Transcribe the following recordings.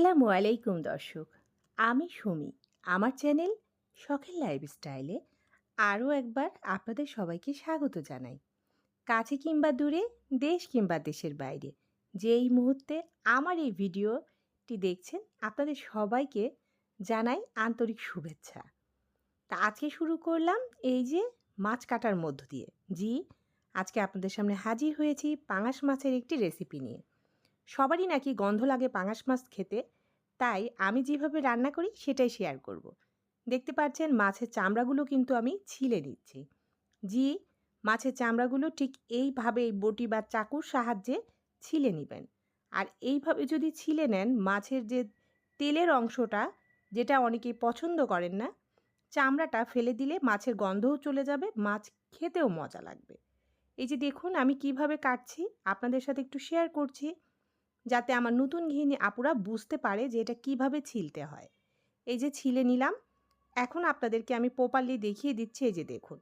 আসসালামু আলাইকুম দর্শক। আমি সুমি। আমার চ্যানেল শখের লাইফস্টাইলে আরও একবার আপনাদের সবাইকে স্বাগত জানাই। কাছে কিংবা দূরে, দেশ কিংবা দেশের বাইরে যে এই মুহূর্তে আমার এই ভিডিওটি দেখছেন, আপনাদের সবাইকে জানাই আন্তরিক শুভেচ্ছা। তা আজকে শুরু করলাম এই যে মাছ কাটার মধ্য দিয়ে। জি, আজকে আপনাদের সামনে হাজির হয়েছি পাঙাশ মাছের একটি রেসিপি নিয়ে। সবারই নাকি গন্ধ লাগে পাঙাশ মাছ খেতে। তাই আমি যেভাবে রান্না করি সেটাই শেয়ার করব। দেখতে পাচ্ছেন মাছের চামড়াগুলো কিন্তু আমি ছিলে নিচ্ছি। জি, মাছের চামড়াগুলো ঠিক এইভাবে এই বটি বা চাকুর সাহায্যে ছিলে নেবেন। আর এইভাবে যদি ছিলে নেন, মাছের যে তেলের অংশটা, যেটা অনেকেই পছন্দ করেন না, চামড়াটা ফেলে দিলে মাছের গন্ধও চলে যাবে, মাছ খেতেও মজা লাগবে। এই যে দেখুন আমি কীভাবে কাটছি, আপনাদের সাথে একটু শেয়ার করছি। যাতে আমার নতুন গৃহিণী আপুরা বুঝতে পারে যে এটা কীভাবে ছিলতে হয়। এই যে ছিলে নিলাম, এখন আপনাদেরকে আমি প্রপারলি দেখিয়ে দিচ্ছি এই যে দেখুন,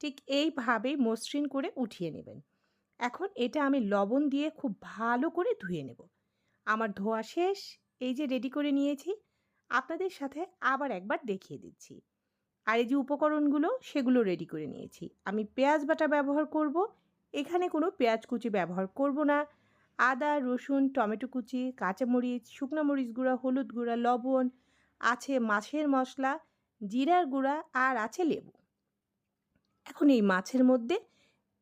ঠিক এইভাবেই মসৃণ করে উঠিয়ে নেবেন। এখন এটা আমি লবণ দিয়ে খুব ভালো করে ধুয়ে নেব। আমার ধোয়া শেষ, এই যে রেডি করে নিয়েছি, আপনাদের সাথে আবার একবার দেখিয়ে দিচ্ছি। আর এই যে উপকরণগুলো, সেগুলো রেডি করে নিয়েছি। আমি পেঁয়াজ বাটা ব্যবহার করব, এখানে কোনো পেঁয়াজ কুচি ব্যবহার করব না। আদা, রসুন, টমেটো কুচি, কাঁচামরিচ, শুকনো মরিচ গুঁড়া, হলুদ গুঁড়া, লবণ, আছে মাছের মশলা, জিরার গুঁড়া আর আছে লেবু। এখন এই মাছের মধ্যে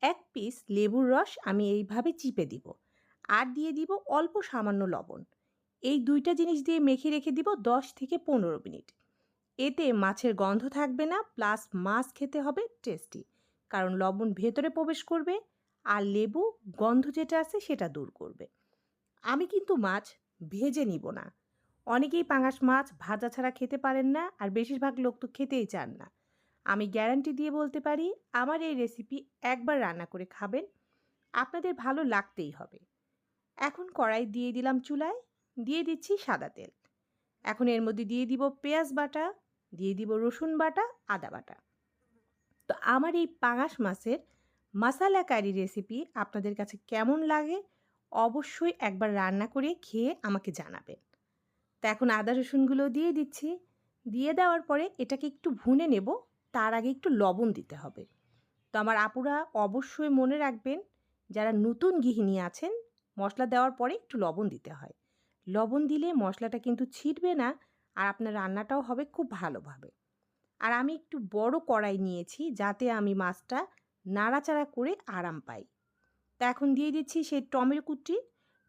এক পিস লেবুর রস আমি এইভাবে চিপে দিব আর দিয়ে দিব অল্প সামান্য লবণ। এই দুইটা জিনিস দিয়ে মেখে রেখে দিব দশ থেকে পনেরো মিনিট। এতে মাছের গন্ধ থাকবে না প্লাস মাছ খেতে হবে টেস্টি কারণ লবণ ভেতরে প্রবেশ করবে আর লেবু গন্ধ যেটা আছে সেটা দূর করবে। আমি কিন্তু মাছ ভেজে নিব না। অনেকেই পাঙাশ মাছ ভাজা ছাড়া খেতে পারেন না আর বেশিরভাগ লোক তো খেতেই চান না। আমি গ্যারান্টি দিয়ে বলতে পারি, আমার এই রেসিপি একবার রান্না করে খাবেন, আপনাদের ভালো লাগতেই হবে। এখন কড়াই দিয়ে দিলাম চুলায়, দিয়ে দিচ্ছি সাদা তেল। এখন এর মধ্যে দিয়ে দিব পেঁয়াজ বাটা, দিয়ে দিব রসুন বাটা, আদা বাটা। তো আমার এই পাঙাশ মাছের মশালা কারি রেসিপি আপনাদের কাছে কেমন লাগে, অবশ্যই একবার রান্না করে খেয়ে আমাকে জানাবেন। তো এখন আদা, রসুনগুলো দিয়ে দিচ্ছি। দিয়ে দেওয়ার পরে এটাকে একটু ভুনে নেব, তার আগে একটু লবণ দিতে হবে। তো আমার আপুরা অবশ্যই মনে রাখবেন, যারা নতুন গৃহিণী আছেন, মশলা দেওয়ার পরে একটু লবণ দিতে হয়। লবণ দিলে মশলাটা কিন্তু ছিটবে না, আর আপনার রান্নাটাও হবে খুব ভালোভাবে। আর আমি একটু বড় কড়াই নিয়েছি, যাতে আমি মাছটা নাড়াচাড়া করে আরাম পাই। তা এখন দিয়ে দিচ্ছি সেই টমেটো কুচি।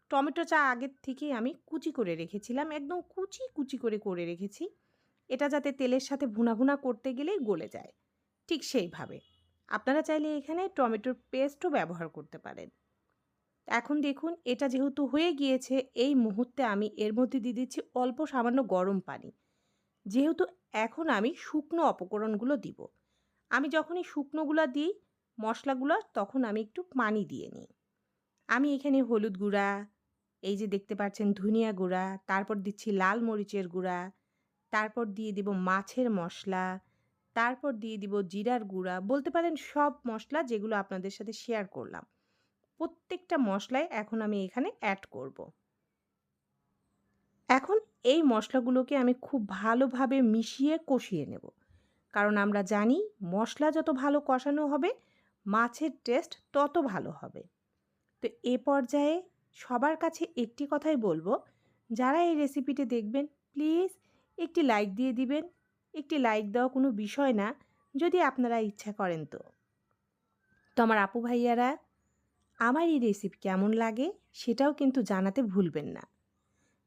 টমেটো চা আগের থেকে আমি কুচি করে রেখেছিলাম, একদম কুচি কুচি করে করে রেখেছি। এটা যাতে তেলের সাথে ভুনা ভুনা করতে গেলেই গলে যায়। ঠিক সেইভাবে। আপনারা চাইলে এখানে টমেটোর পেস্টও ব্যবহার করতে পারেন। এখন দেখুন, এটা যেহেতু হয়ে গিয়েছে, এই মুহূর্তে আমি এর মধ্যে দিয়ে দিচ্ছি অল্প সামান্য গরম পানি। যেহেতু এখন আমি শুকনো অপকরণগুলো দিব। আমি যখনই শুকনোগুলো দিই মশলাগুলো তখন আমি একটু পানি দিয়ে নিই। আমি এখানে হলুদ গুঁড়া, এই যে দেখতে পাচ্ছেন ধনিয়া গুঁড়া, তারপর দিচ্ছি লাল মরিচের গুঁড়া, তারপর দিয়ে দিব মাছের মশলা, তারপর দিয়ে দিব জিরার গুঁড়া, বলতে পারেন সব মশলা যেগুলো আপনাদের সাথে শেয়ার করলাম। প্রত্যেকটা মশলায় এখন আমি এখানে অ্যাড করব। এখন এই মশলাগুলোকে আমি খুব ভালোভাবে মিশিয়ে কষিয়ে নেব। কারণ আমরা জানি মশলা যত ভালো কষানো হবে মাছের টেস্ট তত ভালো হবে। তো এ পর্যায়ে সবার কাছে একটি কথাই বলব, যারা এই রেসিপিটি দেখবেন প্লিজ একটি লাইক দিয়ে দিবেন। একটি লাইক দেওয়া কোনো বিষয় না, যদি আপনারা ইচ্ছা করেন তো। তো আমার আপু ভাইয়ারা, আমার এই রেসিপি কেমন লাগে সেটাও কিন্তু জানাতে ভুলবেন না।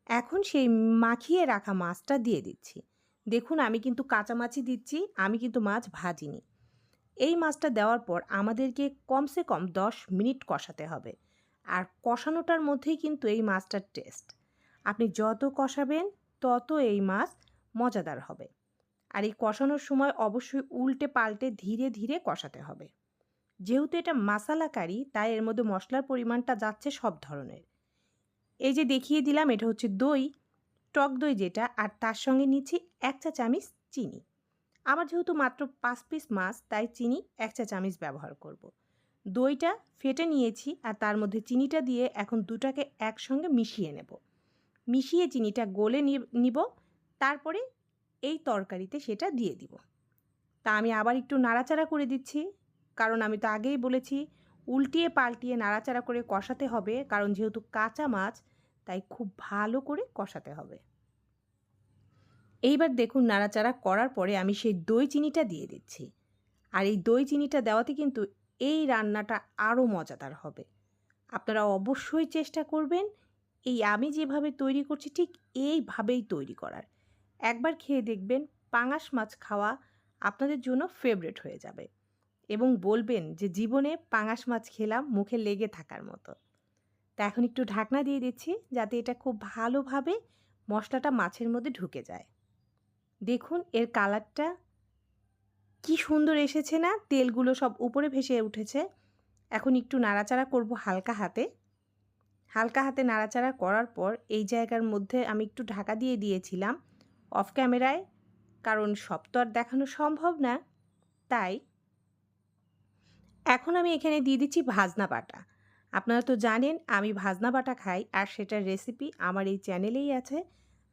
এখন সেই মাখিয়ে রাখা মাছটা দিয়ে দিচ্ছি। দেখুন, আমি কিন্তু কাঁচা মাছই দিচ্ছি, আমি কিন্তু মাছ ভাজিনি। এই মাছটা দেওয়ার পর আমাদেরকে কমসে কম দশ মিনিট কষাতে হবে। আর কষানোটার মধ্যেই কিন্তু এই মাছটার টেস্ট। আপনি যত কষাবেন, তত এই মাছ মজাদার হবে। আর এই কষানোর সময় অবশ্যই উল্টে পাল্টে ধীরে ধীরে কষাতে হবে। যেহেতু এটা মাসালা কারি তাই এর মধ্যে মশলার পরিমাণটা যাচ্ছে সব ধরনের। এই যে দেখিয়ে দিলাম, এটা হচ্ছে দই, টক দই যেটা, আর তার সঙ্গে নিচ্ছি এক চা চামিচ চিনি। আমার যেহেতু মাত্র পাঁচ পিস মাছ, তাই চিনি এক চা চামিচ ব্যবহার করব। দইটা ফেটে নিয়েছি আর তার মধ্যে চিনিটা দিয়ে এখন দুটাকে একসঙ্গে মিশিয়ে নেব। মিশিয়ে চিনিটা গলে নিব, তারপরে এই তরকারিতে সেটা দিয়ে দিব। তা আমি আবার একটু নাড়াচাড়া করে দিচ্ছি, কারণ আমি তো আগেই বলেছি, উল্টিয়ে পাল্টিয়ে নাড়াচাড়া করে কষাতে হবে, কারণ যেহেতু কাঁচা মাছ, তাই খুব ভালো করে কষাতে হবে। এইবার দেখুন নাড়াচাড়া করার পরে আমি সেই দই চিনিটা দিয়ে দিচ্ছি। আর এই দই চিনিটা দেওয়াতে কিন্তু এই রান্নাটা আরও মজাদার হবে। আপনারা অবশ্যই চেষ্টা করবেন এই আমি যেভাবে তৈরি করছি ঠিক এইভাবেই তৈরি করার। একবার খেয়ে দেখবেন পাঙাশ মাছ খাওয়া আপনাদের জন্য ফেভারেট হয়ে যাবে। এবং বলবেন যে জীবনে পাঙাশ মাছ খেলাম মুখে লেগে থাকার মতো। তা এখন একটু ঢাকনা দিয়ে দিচ্ছি যাতে এটা খুব ভালোভাবে মশলাটা মাছের মধ্যে ঢুকে যায়। দেখুন, এর কালারটা কি সুন্দর এসেছে না? তেলগুলো সব উপরে ভেসে উঠেছে। এখন একটু নাড়াচাড়া করব হালকা হাতে। হালকা হাতে নাড়াচাড়া করার পর এই জায়গার মধ্যে আমি একটু ঢাকা দিয়ে দিয়েছিলাম অফ ক্যামেরায়, কারণ সব তো আর দেখানো সম্ভব না। তাই এখন আমি এখানে দিয়ে দিচ্ছি ভাজনা বাটা। আপনারা তো জানেন, আমি ভাজনা বাটা খাই আর সেটার রেসিপি আমার এই চ্যানেলেই আছে।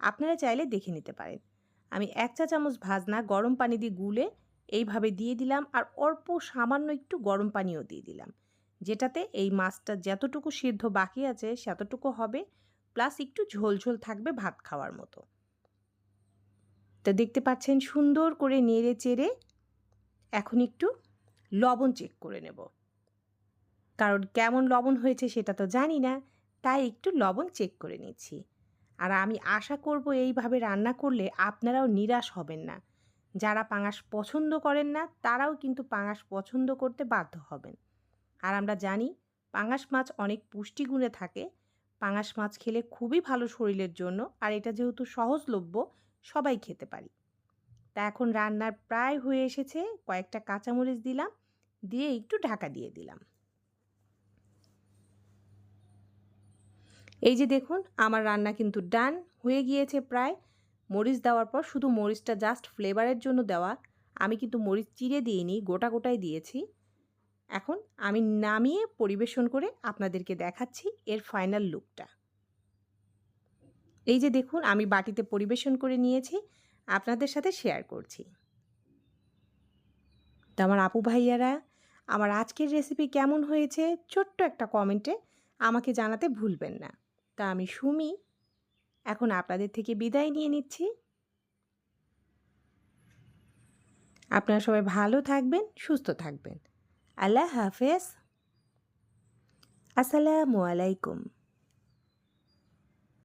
আপনারা চাইলে দেখে নিতে পারেন। আমি এক চা চামচ ভাজনা গরম পানি দিয়ে গুলে এইভাবে দিয়ে দিলাম আর অল্প সামান্য একটু গরম পানিও দিয়ে দিলাম। যেটাতে এই মাছটা যতটুকু সিদ্ধ বাকি আছে সেতটুকু হবে, প্লাস একটু ঝোল ঝোল থাকবে ভাত খাওয়ার মতো। তো দেখতে পাচ্ছেন সুন্দর করে নেড়ে চেড়ে এখন একটু লবণ চেক করে নেব। কারণ কেমন লবণ হয়েছে সেটা তো জানি না, তাই একটু লবণ চেক করে নিচ্ছি। আর আমি আশা করব এইভাবে রান্না করলে আপনারাও নিরাশ হবেন না। যারা পাঙাশ পছন্দ করেন না, তারাও কিন্তু পাঙাশ পছন্দ করতে বাধ্য হবেন। আর আমরা জানি, পাঙাশ মাছ অনেক পুষ্টিগুণে থাকে। পাঙাশ মাছ খেলে খুবই ভালো শরীরের জন্য, আর এটা যেহেতু সহজলভ্য, সবাই খেতে পারি। তা এখন রান্নার প্রায় হয়ে এসেছে, কয়েকটা কাঁচামরিচ দিলাম, দিয়ে একটু ঢাকা দিয়ে দিলাম। এই যে দেখুন, আমার রান্না কিন্তু ডান হয়ে গিয়েছে প্রায়। মরিচ দেওয়ার পর শুধু মরিচটা জাস্ট ফ্লেভারের জন্য দেওয়া। আমি কিন্তু মরিচ চিড়ে দিইনি, গোটা গোটাই দিয়েছি। এখন আমি নামিয়ে পরিবেশন করে আপনাদেরকে দেখাচ্ছি এর ফাইনাল লুকটা এই যে দেখুন, আমি বাটিতে পরিবেশন করে নিয়েছি, আপনাদের সাথে শেয়ার করছি। তো আমার আপু ভাইয়ারা, আমার আজকের রেসিপি কেমন হয়েছে? ছোট্ট একটা কমেন্টে আমাকে জানাতে ভুলবেন না। তা আমি সুমি। এখন আপনাদের থেকে বিদায় নিয়ে নিচ্ছি। আপনারা সবাই ভালো থাকবেন, সুস্থ থাকবেন। আল্লাহ হাফেজ। আসসালামু আলাইকুম।